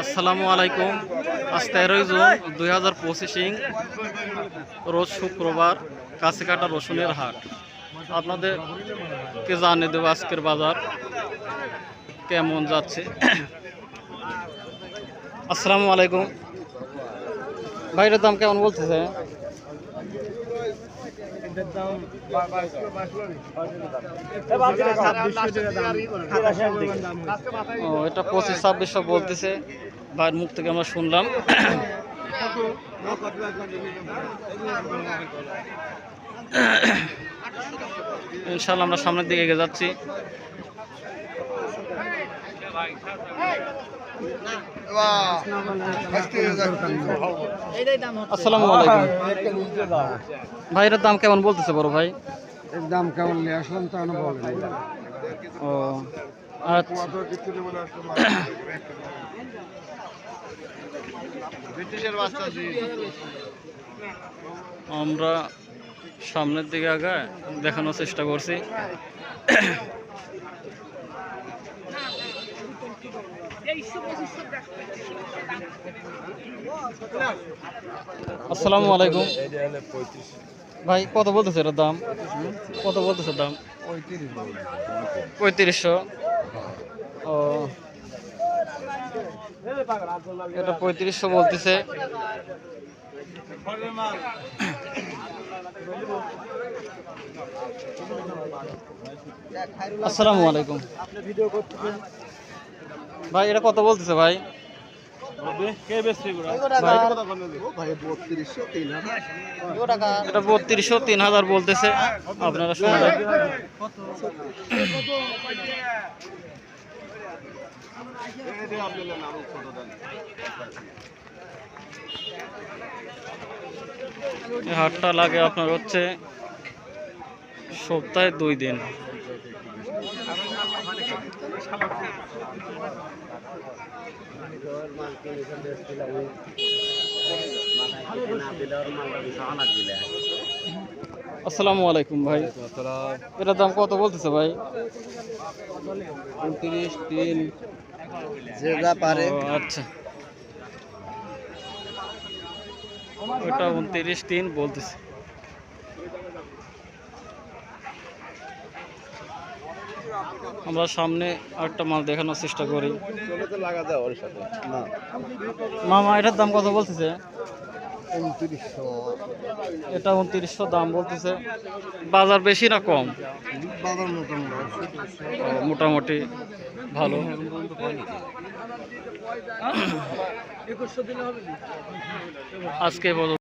আসসালামু আলাইকুম। আজ তেরোই জুন দুই হাজার পঁচিশিং রোজ শুক্রবার, কাছিকাটা রসুনের হাট। আপনাদেরকে জানিয়ে দেবো আজকের বাজার কেমন যাচ্ছে। আসসালামু আলাইকুম। বাইরের দাম কেমন বলতেছে? ও এটা পঁচিশ ছাব্বিশশো বলতেছে। ভাইয়ের মুখ থেকে আমরা শুনলাম। ইনশাল্লাহ আমরা সামনের দিকে এগিয়ে যাচ্ছি। আসসালামু আলাইকুম। ভাইয়ের দাম কেমন বলতেছে বড় ভাই? এর দাম কেমন নিয়ে আসলাম তা ও আচ্ছা। আমরা সামনের দিকে আগায় দেখানোর চেষ্টা করছি। আসসালামু আলাইকুম। ভাই কত বলতেছে এটার দাম? কত বলতেছে দাম? পঁয়ত্রিশশো। ও। এটা পঁয়ত্রিশশো বলতেছে। আসসালামু আলাইকুম। ভাই এটা কত বলতেছে ভাই? এটা বত্রিশশো তিন হাজার। বলতেছে। আপনারা শুনলেন হাটটা লাগে আপনার হচ্ছে সপ্তাহে দুই দিন। আসসালামু আলাইকুম ভাই। এটার দাম কত বলতেছে ভাই? উনত্রিশ তিন। যে যা পারে। আচ্ছা। ওটা উনত্রিশ তিন বলতেছে। আমরা সামনে আরেকটা মাল দেখানোর চেষ্টা করি। মামা, এটার দাম কত বলতেছে? এটা উনত্রিশশো দাম বলতেছে। বাজার বেশি না কম? মোটামুটি ভালো। আজকে।